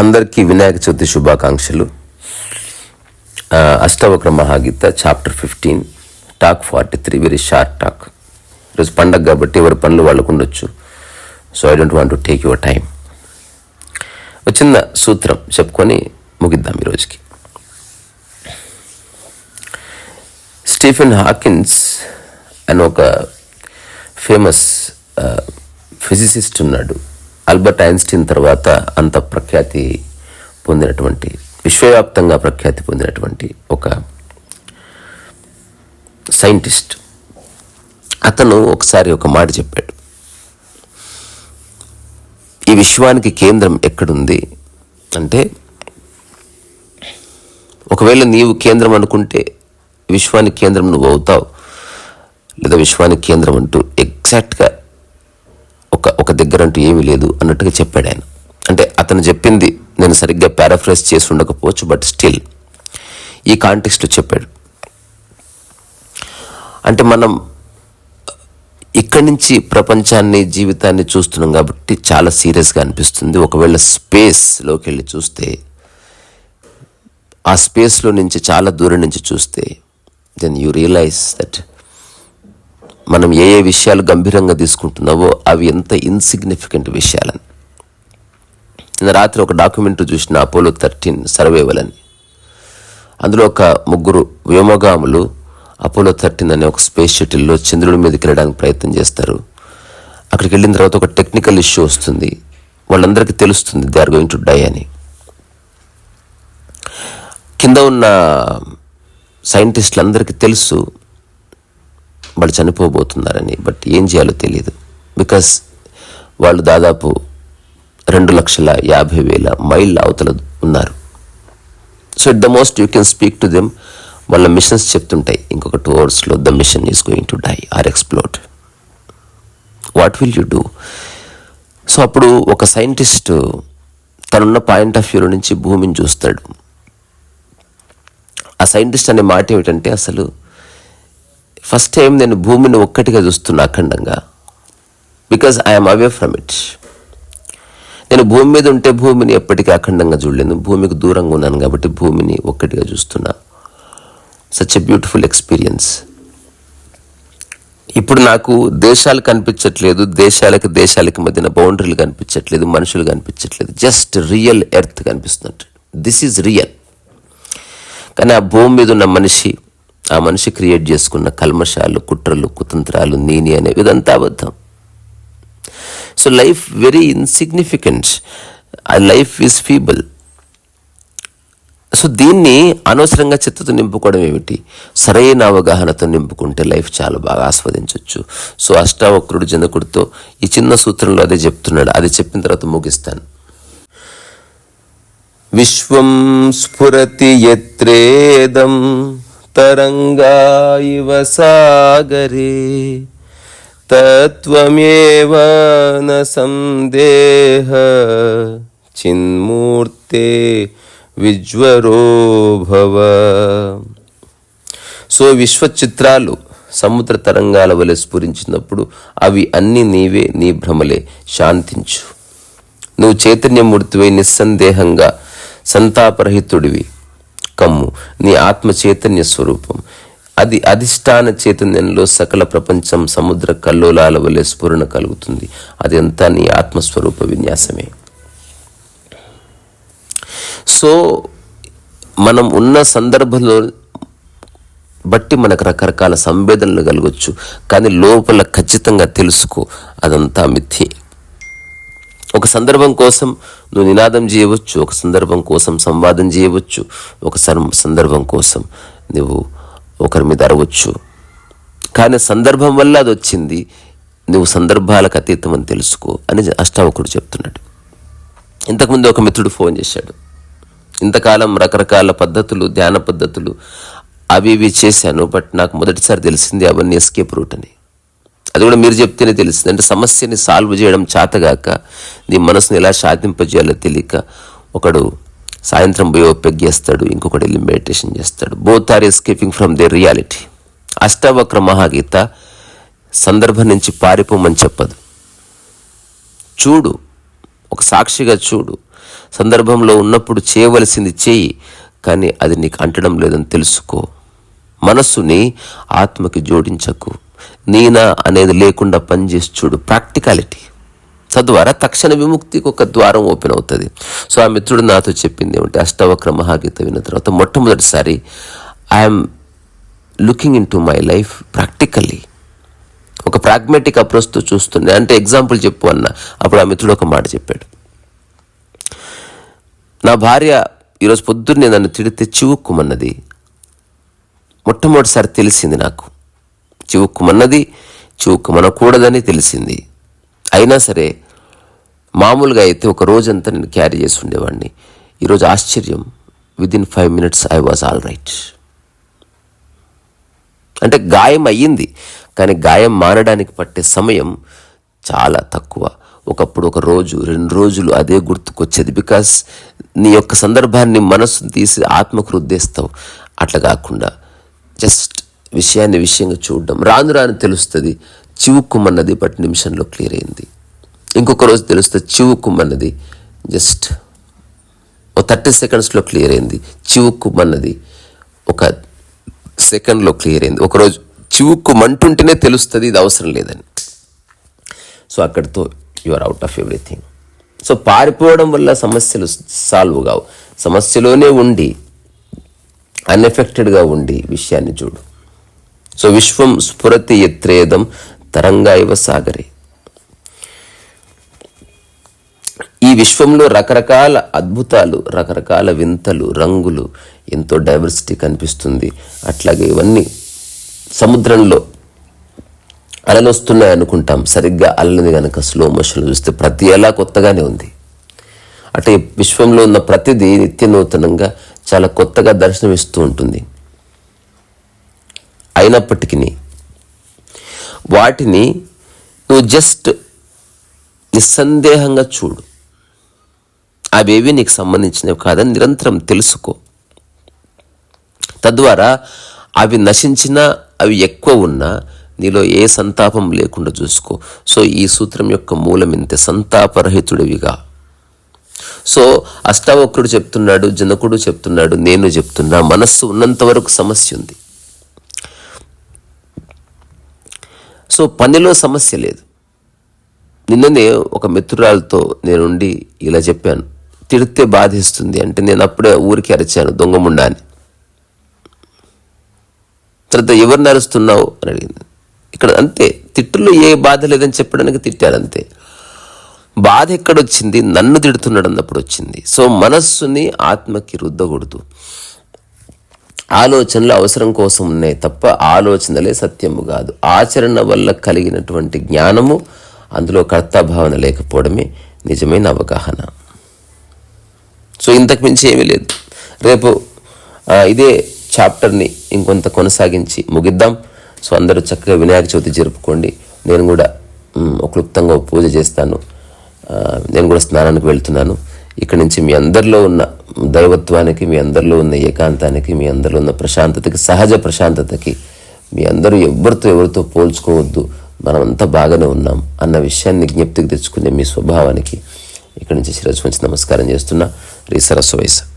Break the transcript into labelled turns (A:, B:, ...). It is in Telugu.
A: అందరికీ వినాయక చవితి శుభాకాంక్షలు. Ashtavakra Mahagita chapter fifteen talk forty three very short talk. ఈరోజు పండగ కాబట్టి ఎవరి పనులు వాళ్ళకు ఉండొచ్చు. So I don't want to take your time ఒక చిన్న సూత్రం చెప్పుకొని ముగిద్దాం ఈరోజుకి స్టీఫెన్ హాకిన్స్ అని ఒక ఫేమస్ ఫిజిసిస్ట్ ఉన్నాడు. ఆల్బర్ట్ ఐన్స్టీన్ తర్వాత అంత ప్రఖ్యాతి పొందినటువంటి విశ్వవ్యాప్తంగా ప్రఖ్యాతి పొందినటువంటి ఒక సైంటిస్ట్ అతను ఒకసారి ఒక మాట చెప్పాడు. ఈ విశ్వానికి కేంద్రం ఎక్కడుంది అంటే ఒకవేళ నీవు కేంద్రం అనుకుంటే విశ్వానికి కేంద్రం నువ్వు అవుతావు. లేదా విశ్వానికి కేంద్రం అంటూ ఎగ్జాక్ట్గా ఒక ఒక దగ్గర అంటూ ఏమీ లేదు అన్నట్టుగా చెప్పాడు ఆయన. అంటే అతను చెప్పింది నేను సరిగ్గా పారాఫ్రైజ్ చేసి ఉండకపోవచ్చు బట్ స్టిల్ ఈ కాంటెక్స్ట్లో చెప్పాడు. అంటే మనం ఇక్కడి నుంచి ప్రపంచాన్ని జీవితాన్ని చూస్తున్నాం కాబట్టి చాలా సీరియస్గా అనిపిస్తుంది. ఒకవేళ స్పేస్లోకి వెళ్ళి చూస్తే ఆ స్పేస్లో నుంచి చాలా దూరం నుంచి చూస్తే దెన్ యూ రియలైజ్ దట్ మనం ఏ ఏ విషయాలు గంభీరంగా తీసుకుంటున్నావో అవి ఎంత ఇన్సిగ్నిఫికెంట్ విషయాలని. నిన్న రాత్రి ఒక డాక్యుమెంటరీ చూసిన అపోలో థర్టీన్ సర్వేవల్ అని అందులో ఒక ముగ్గురు వ్యోమగాములు అపోలో థర్టీన్ అనే ఒక స్పేస్ షటిల్లో చంద్రుడి మీదకి వెళ్ళడానికి ప్రయత్నం చేస్తారు. అక్కడికి వెళ్ళిన తర్వాత ఒక టెక్నికల్ ఇష్యూ వస్తుంది. వాళ్ళందరికీ తెలుస్తుంది they are going to die అని. కింద ఉన్న సైంటిస్టులందరికీ తెలుసు వాళ్ళు చనిపోబోతున్నారని బట్ ఏం చేయాలో తెలియదు బికాస్ వాళ్ళు దాదాపు రెండు లక్షల యాభై వేల మైళ్ళ అవతల ఉన్నారు. So it the most you can speak to them వాళ్ళ మిషన్స్ చెప్తుంటాయి. ఇంకొక టూ అవర్స్లో the mission is going to die or explored what will you do so అప్పుడు ఒక సైంటిస్ట్ తనున్న పాయింట్ ఆఫ్ వ్యూలో నుంచి భూమిని చూస్తాడు. ఆ సైంటిస్ట్ అనే మాట ఏమిటంటే అసలు ఫస్ట్ టైం నేను భూమిని ఒక్కటిగా చూస్తున్నా అఖండంగా. Because I'm away from it నేను భూమి మీద ఉంటే భూమిని ఎప్పటికీ అఖండంగా చూడలేను. భూమికి దూరంగా ఉన్నాను కాబట్టి భూమిని ఒక్కటిగా చూస్తున్నా. సచ్ ఎ బ్యూటిఫుల్ ఎక్స్పీరియన్స్ ఇప్పుడు నాకు దేశాలు కనిపించట్లేదు. దేశాలకి దేశాలకి మధ్యన బౌండరీలు కనిపించట్లేదు. మనుషులు కనిపించట్లేదు. జస్ట్ రియల్ ఎర్త్ కనిపిస్తున్నట్టు. దిస్ ఈజ్ రియల్ కానీ ఆ భూమి మీద ఉన్న మనిషి ఆ మనిషి క్రియేట్ చేసుకున్న కల్మషాలు కుట్రలు కుతంత్రాలు నీని అనేవి ఇదంతా అబద్ధం. సో లైఫ్ వెరీ ఇన్సిగ్నిఫికెంట్ ఆ లైఫ్ ఈజ్ ఫీబుల్ సో దీన్ని అనవసరంగా చిత్తతో నింపుకోవడం ఏమిటి? సరైన అవగాహనతో నింపుకుంటే లైఫ్ చాలా బాగా ఆస్వాదించవచ్చు సో అష్టావక్రుడు జనకుడితో ఈ చిన్న సూత్రంలో అదే చెప్తున్నాడు. అది చెప్పిన తర్వాత ముగిస్తాను. విశ్వం స్ఫురతి ఎత్రేదం తరంగా సాగరే తత్వమేవ న సందేహ చిన్మూర్తే విజ్వరో భవ. సో విశ్వచిత్రాలు సముద్ర తరంగాల వలె స్ఫురించినప్పుడు అవి అన్ని నీవే నీ భ్రమలే. శాంతించు. నువ్వు చైతన్యమూర్తివై నిస్సందేహంగా సంతాపరహితుడివి. కమ్ము నీ ఆత్మ చైతన్య స్వరూపం. అది అధిష్టాన చైతన్యంలో సకల ప్రపంచం సముద్ర కల్లోలాల వలె స్ఫురణ కలుగుతుంది. అదంతా నీ ఆత్మస్వరూప విన్యాసమే. సో మనం ఉన్న సందర్భంలో బట్టి మనకు రకరకాల సంవేదనలు కలగచ్చు. కానీ లోపల ఖచ్చితంగా తెలుసుకో అదంతా మిథ్యే. ఒక సందర్భం కోసం నువ్వు నినాదం చేయవచ్చు ఒక సందర్భం కోసం సంవాదం చేయవచ్చు ఒక సందర్భం కోసం నువ్వు ఒకరి మీద అరవచ్చు. కానీ సందర్భం వల్ల అది వచ్చింది నువ్వు సందర్భాలకు అతీతం అని తెలుసుకో అని అష్టావకుడు చెప్తున్నాడు. ఇంతకుముందు ఒక మిత్రుడు ఫోన్ చేశాడు. ఇంతకాలం రకరకాల పద్ధతులు ధ్యాన పద్ధతులు అవి ఇవి చేశాను బట్ నాకు మొదటిసారి తెలిసింది అవన్నీ ఎస్కేప్ రూట్ అని. అది కూడా మీరు చెప్తేనే తెలుస్తుంది. అంటే సమస్యని సాల్వ్ చేయడం చేతగాక నీ మనసుని ఎలా శాంతింపజేయాలో తెలియక ఒకడు సాయంత్రం పోయి చేస్తాడు ఇంకొకటి వెళ్ళి మెడిటేషన్ చేస్తాడు. Both are escaping from the reality Ashtavakra Mahagita సందర్భం నుంచి పారిపోమని చెప్పదు. చూడు ఒక సాక్షిగా చూడు. సందర్భంలో ఉన్నప్పుడు చేయవలసింది చేయి కానీ అది నీకు అంటడం లేదని తెలుసుకో. మనస్సుని ఆత్మకి జోడించకు. నీనా అనేది లేకుండా పనిచేసి చూడు. ప్రాక్టికాలిటీ తద్వారా తక్షణ విముక్తికి ఒక ద్వారం ఓపెన్ అవుతుంది. సో ఆ మిత్రుడు నాతో చెప్పింది ఏమంటే అష్టవక్ర మహాగీత విన్న తర్వాత మొట్టమొదటిసారి I'm looking into my life practically ఒక ప్రాగ్మాటిక్ అప్రోచ్తో చూస్తుండే అంటే ఎగ్జాంపుల్ చెప్పు అన్న. అప్పుడు ఆ మిత్రుడు ఒక మాట చెప్పాడు. నా భార్య ఈరోజు పొద్దున్నే నన్ను తిడితే చివుక్కుమన్నది. మొట్టమొదటిసారి తెలిసింది నాకు. చివుక్కుమన్నది చివుక్కుమనకూడదని తెలిసింది. అయినా సరే మామూలుగా అయితే ఒక రోజంతా నేను క్యారీ చేసి ఉండేవాడిని ఈరోజు ఆశ్చర్యం. Within five minutes I was all right అంటే గాయం అయ్యింది కానీ గాయం మారడానికి పట్టే సమయం చాలా తక్కువ. ఒకప్పుడు ఒక రోజు రెండు రోజులు అదే గుర్తుకొచ్చేది. బికాస్ నీ యొక్క సందర్భాన్ని మనస్సును తీసి ఆత్మకు రుద్దేస్తావు అట్లా కాకుండా జస్ట్ విషయాన్ని విషయంగా చూడడం. రాను రాను తెలుస్తుంది. చివుక్కుమన్నది బట్ నిమిషంలో క్లియర్ అయింది. ఇంకొక రోజు తెలుస్తుంది చివుక్కుమన్నది జస్ట్ ఓ థర్టీ సెకండ్స్లో క్లియర్ అయింది. చివుక్కుమన్నది ఒక సెకండ్లో క్లియర్ అయింది. ఒకరోజు చివుక్కుమంటుంటేనే తెలుస్తుంది ఇది అవసరం లేదని. సో అక్కడితో you are out of everything so పారిపోవడం వల్ల సమస్యలు సాల్వ్ కావు. సమస్యలోనే ఉండి అన్ఎఫెక్టెడ్గా ఉండి విషయాన్ని చూడు. సో విశ్వం స్ఫురతి ఎత్రేదం తరంగా ఇవ సాగరే. ఈ విశ్వంలో రకరకాల అద్భుతాలు రకరకాల వింతలు రంగులు ఎంతో డైవర్సిటీ కనిపిస్తుంది. అట్లాగే ఇవన్నీ సముద్రంలో అలలు వస్తున్నాయి అనుకుంటాం. సరిగ్గా అలలని కనుక స్లో మోషన్లో చూస్తే ప్రతి ఎలా కొత్తగానే ఉంది. అంటే విశ్వంలో ఉన్న ప్రతిదీ నిత్య నూతనంగా చాలా కొత్తగా దర్శనమిస్తూ ఉంటుంది. అయినప్పటికీ వాటిని నువ్వు జస్ట్ నిస్సందేహంగా చూడు. అవేవి నీకు సంబంధించినవి కాదని నిరంతరం తెలుసుకో. తద్వారా అవి నశించినా అవి ఎక్కువ ఉన్నా నీలో ఏ సంతాపం లేకుండా చూసుకో. సో ఈ సూత్రం యొక్క మూలం ఇంతే సంతాపరహితుడివిగా. సో అష్టావక్రుడు చెప్తున్నాడు జనకుడు చెప్తున్నాడు నేను చెప్తున్నా మనస్సు ఉన్నంత వరకు సమస్య ఉంది. సో పనిలో సమస్య లేదు. నిన్ననే ఒక మిత్రురాలతో నేనుండి ఇలా చెప్పాను. తిడితే బాధిస్తుంది అంటే నేను అప్పుడే ఊరికి అరిచాను దొంగముండా అని. తర్వాత ఎవరిని అరుస్తున్నావు అని అడిగింది. ఇక్కడ అంతే తిట్టులో ఏ బాధ లేదని చెప్పడానికి తిట్టారు అంతే. బాధ ఎక్కడొచ్చింది? నన్ను తిడుతున్నాడు అన్నప్పుడు వచ్చింది. సో మనస్సుని ఆత్మకి రుద్దకూడదు. ఆలోచనలు అవసరం కోసం ఉన్నాయి తప్ప ఆలోచనలే సత్యము కాదు. ఆచరణ వల్ల కలిగినటువంటి జ్ఞానము అందులో కర్తాభావన లేకపోవడమే నిజమైన అవగాహన. సో ఇంతకు మించి ఏమీ లేదు. రేపు ఇదే చాప్టర్ని ఇంకొంత కొనసాగించి ముగిద్దాం. సో అందరూ చక్కగా వినాయక చవితి జరుపుకోండి. నేను కూడా క్లుప్తంగా పూజ చేస్తాను. నేను కూడా స్నానానికి వెళ్తున్నాను. ఇక్కడి నుంచి మీ అందరిలో ఉన్న దైవత్వానికి మీ అందరిలో ఉన్న ఏకాంతానికి మీ అందరిలో ఉన్న ప్రశాంతతకి సహజ ప్రశాంతతకి మీ అందరూ ఎవరితో ఎవరితో పోల్చుకోవద్దు. మనమంతా బాగానే ఉన్నాం అన్న విషయాన్ని జ్ఞప్తికి తెచ్చుకునే మీ స్వభావానికి ఇక్కడి నుంచి శిరస్సు నమస్కారం చేస్తున్నా. రీ వయసు